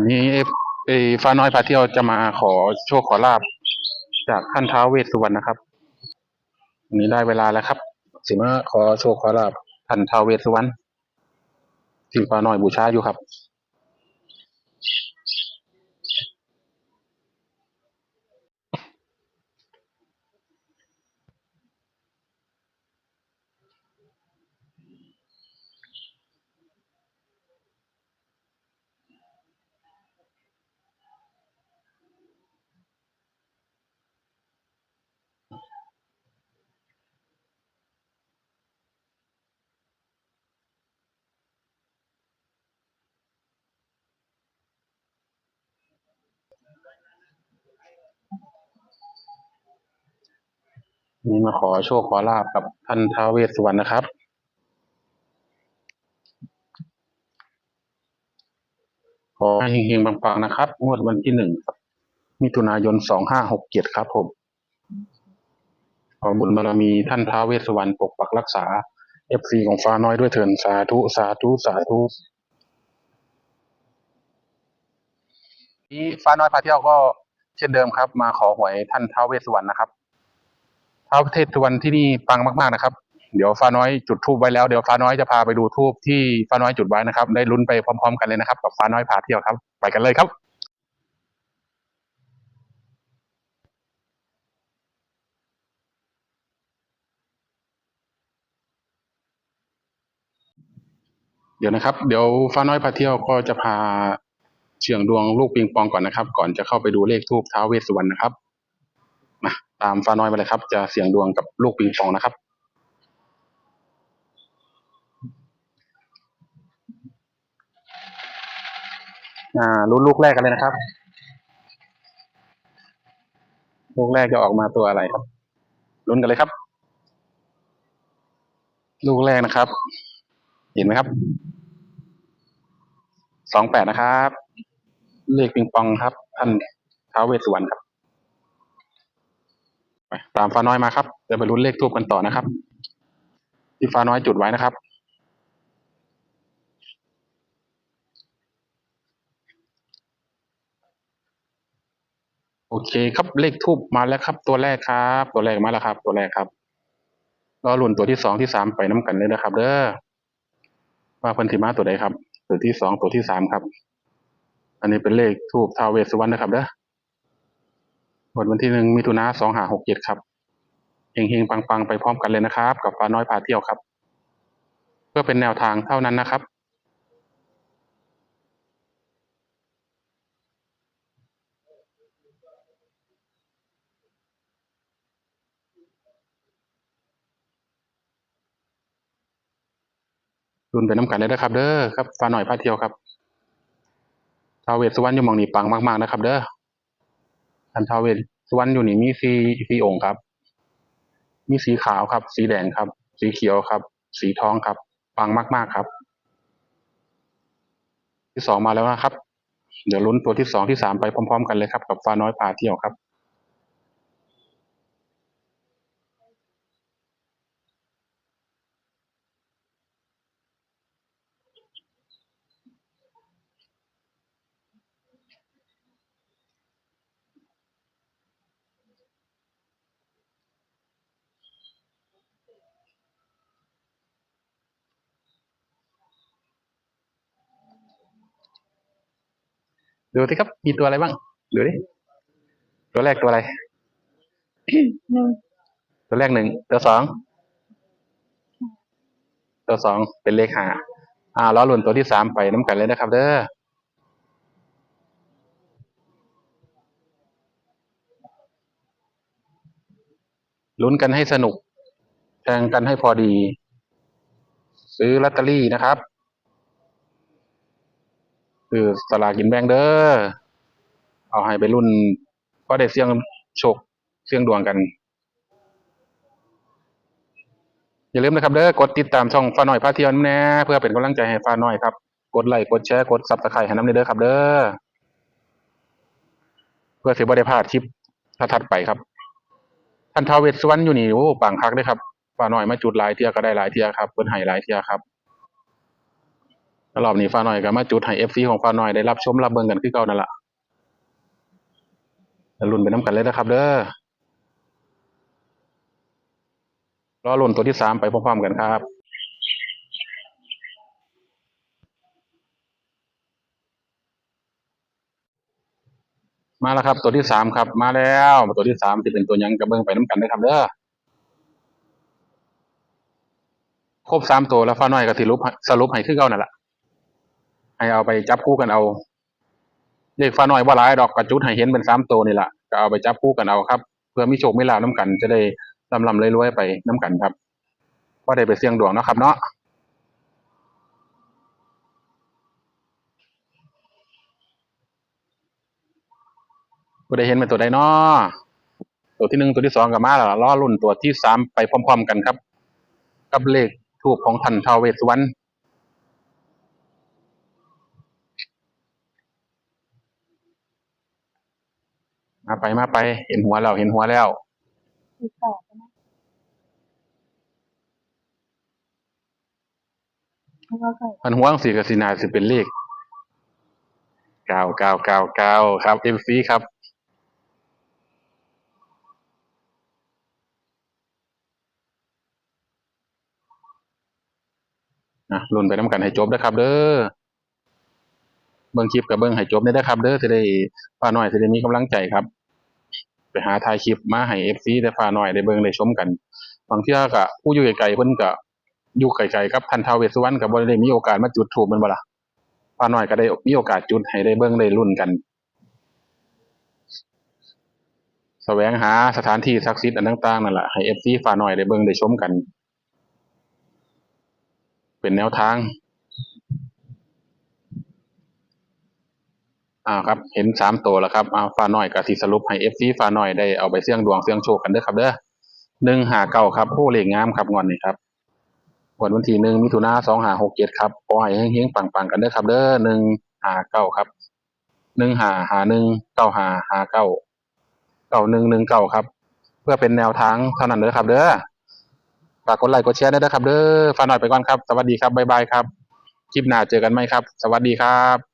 วันนี้เอฟเอฟ้าน้อยพาเที่ยวจะมาขอโชคขอลาบจากท่านท้าวเวสสุวรรณนะครับวันนี้ได้เวลาแล้วครับ สิมาขอโชคขอลาบท่านท้าวเวสสุวรรณที่ฟ้าน้อยบูชาอยู่ครับ นี่มาขอโชคขอลาบกับท่านท้าวเวสสุวรรณนะครับ ขอให้เฮงๆปังๆนะครับ งวดวันที่หนึ่งมิถุนายนสองห้าหกเจ็ดครับผม ขอบุญบารมีท่านท้าวเวสสุวรรณปกปักรักษาเอฟซีของฟ้าน้อยด้วยเถินสาธุ สาธุ สาธุนี่ฟ้าน้อยพาเที่ยวก็เช่นเดิมครับ มาขอหวยท่านท้าวเวสสุวรรณนะครับ ท้าเทพสุวรรณที่นี่ปังมาก ๆนะครับ เดี๋ยวฟ้าน้อยจุดทูบไว้แล้วเดี๋ยวฟ้าน้อยจะพาไปดูทูบที่ฟ้าน้อยจุดไว้นะครับ ได้ลุ้นไปพร้อม ๆ กันเลยนะครับ กับฟ้าน้อยพาเที่ยวครับ ไปกันเลยครับเดี๋ยวนะครับ เดี๋ยวฟ้าน้อยพาเที่ยวก็จะพาเสี่ยงดวงลูกปิงปองก่อนนะครับ ก่อนจะเข้าไปดูเลขทูบท้าเวสสุวรรณนะครับ มาตามฟ้าน้อยไปเลยครับ จะเสี่ยงดวงกับลูกปิงปองนะครับ อ่าลุ้นลูกแรกกันเลยนะครับ ลูกแรกจะออกมาตัวอะไรครับลุ้นกันเลยครับ ลูกแรกนะครับ เห็นไหมครับสองแปดนะครับ เลขปิงปองครับ ท่านท้าวเวสสุวรรณครับ ไปตามฟ้าน้อยมาครับเดี๋ยวไปลุ้นเลขทูบกันต่อนะครับ ที่ฟ้าน้อยจุดไว้นะครับ โอเคครับเลขทูบมาแล้วครับ ตัวแรกครับ ตัวแรกมาแล้วครับ ตัวแรกครับรอลุ่นตัวที่สองที่สามไปน้ำกันเลยนะครับ เด้อว่าเพิ่นสิมาตัวใดครับ ตัวที่สองตัวที่สามครับ อันนี้เป็นเลขทูบทาวเวสสุวรรณนะครับเด้อ วันวันที่หนึ่งมิถุนาสองหาหกเจ็ดครับเฮงๆปังๆไปพร้อมกันเลยนะครับ กับฟ้าน้อยพาเที่ยวครับ เพื่อเป็นแนวทางเท่านั้นนะครับรุ่นไปน้ำกันเลยนะครับ เด้อครับฟ้าหน่อยพาเที่ยวครับทาวเวสสุวรรณอยู่มองนี่ปังมากๆนะครับ เด้อานท้าวเวสสุวรรณอยู่นี่มีสีสีองค์ครับ มีสีขาวครับ สีแดงครับ สีเขียวครับ สีทองครับปังมาก ๆครับ ที่สองมาแล้วนะครับ เดี๋ยวลุ้นตัวที่สองที่สามไปพร้อม ๆ กันเลยครับ กับฟ้าน้อยพาเที่ยวครับ ดูสิครับ มีตัวอะไรบ้าง ดูดิ ตัวแรกตัวอะไรหนึ่งตัวแรกหนึ่ง ตัวสอง ตัวสองเป็นเลขห้าอ่าล้อหลุนตัวที่สามไปน้ำกันเลยนะครับ เด้อลุ้นกันให้สนุกแทงกันให้พอดี ซื้อลอตเตอรี่นะครับ คือสลากินแบงเด้อเอาให้ไปรุ่นก็ได้เสี่ยงโชคเสี่ยงดวงกัน อย่าลืมนะครับเด้อกดติดตามช่องฟ้าน้อยพาเที่ยวแน่เพื่อเป็นกำลังใจให้ฟ้าน้อยครับ กดไลค์กดแชร์กดซับสไครต์ให้น้ำเด้อครับ เด้อเพื่อสิบ่ได้พลาดคลิปถัดไปครับท่านทาวเวสสุวรรณอยู่นี่โอ้ปังคักเด้อครับฟ้าน้อยมาจุดหลายเทียก็ได้หลายเทียครับเพิ่นให้หลายเทียครับ รอบนี้ฟ้าหน้อยก็มาจุดให้ FC ของฟ้าหน้อยได้รับชมรับเบิ่งกันคือเก่านั่นล่ะแล้วลุ้นไปนํกันเลยนะครับ เด้อรอลุ้นตัวที่สามไปพร้อมๆกันครับมาแล้วครับ ตัวที่สามครับ มาแล้วตัวที่สามที่เป็นตัวยังกระเบื้องไปน้ำกันได้ครับเด้อครบสามตัวแล้วฟ้าน้อยก็สิรุปสรุปให้คือเก่านั่นแหละ ให้เอาไปจับคู่กันเอาเลขฟ้าน้อยบ่หลายดอกกระจุดให้เห็นเป็นสามตัวนี่แหละก็เอาไปจับคู่กันเอาครับ เพื่อมีโชคมีลาภน้ำกัน จะได้ลำลำรวยๆไปน้ำกันครับก็ได้ไปเสี่ยงดวงนะครับ เนาะก็ได้เห็นเป็นตัวใดเนาะตัวที่หนึ่งตัวที่สองก็มาแล้วล่อรุ่นตัวที่สามไปพร้อม ๆ กันครับ กับเลขทูปของท่านทาวเวสวรรณ มาไปมาไป เห็นหัวแล้วเห็นหัวแล้วติดต่อกันนะแล้วก็ใส่มันหัวจังสีกับสีนาสิเป็นเลขเก้าเก้าเก้าเก้าครับเอ็มซีครับนะลุ้นไปน้ำกันให้จบนะครับ เด้อเบิ่งคลิปกับเบิ่งให้จบได้นะครับ เด้อจะได้ฟ้าน้อยจะได้มีกำลังใจครับ ไปหาถ่ายคลิปมาให้เอฟซีได้ฟ้าน้อยได้เบิ่งได้ชมกัน บางเที่ยก็ผู้อยู่ไกลๆเพิ่นก็อยู่ไกลๆกับท่านทาวเวสสุวรรณก็บ่ได้มีโอกาสมาจุดธูปแมันบ่ล่ะฟ้าน้อยก็ได้มีโอกาสจุดให้ได้เบิ่งได้ลุ้นกันแสวงหาสถานที่ศักดิ์สิทธิ์อันต่างๆนั่นแหละให้ FC ฟ้าหน้อยได้เบิ่งได้ชมกัน เป็นแนวทาง อ่าครับเห็นสามตัวแล้วครับอ่าฟ้าน้อยก็สิสรุปให้ FC ฟ้าน้อยได้เอาไปเสี่ยงดวงเสี่ยงโชคกันเด้อครับเด้อหนึ่งหาเก้าครับผู้เลขงามครับงอนนี่ครับวันวันที่หนึ่งมิถุนาสองหาหกเจ็ดครับขอให้เฮงๆปังๆกันเด้อครับเด้อหนึ่งหาเก้าครับหนึ่งหาหาหนึ่งเก้าหาหาเก้าเก้าหนึ่งหนึ่งเก้าครับ เพื่อเป็นแนวทางเท่านั้นเด้อครับ เด้อฝากกดไลค์กดแชร์ด้วยนะครับ เด้อฟ้าน้อยไปก่อนครับ สวัสดีครับบ๊ายบายครับ คลิปหน้าเจอกันไหมครับ สวัสดีครับ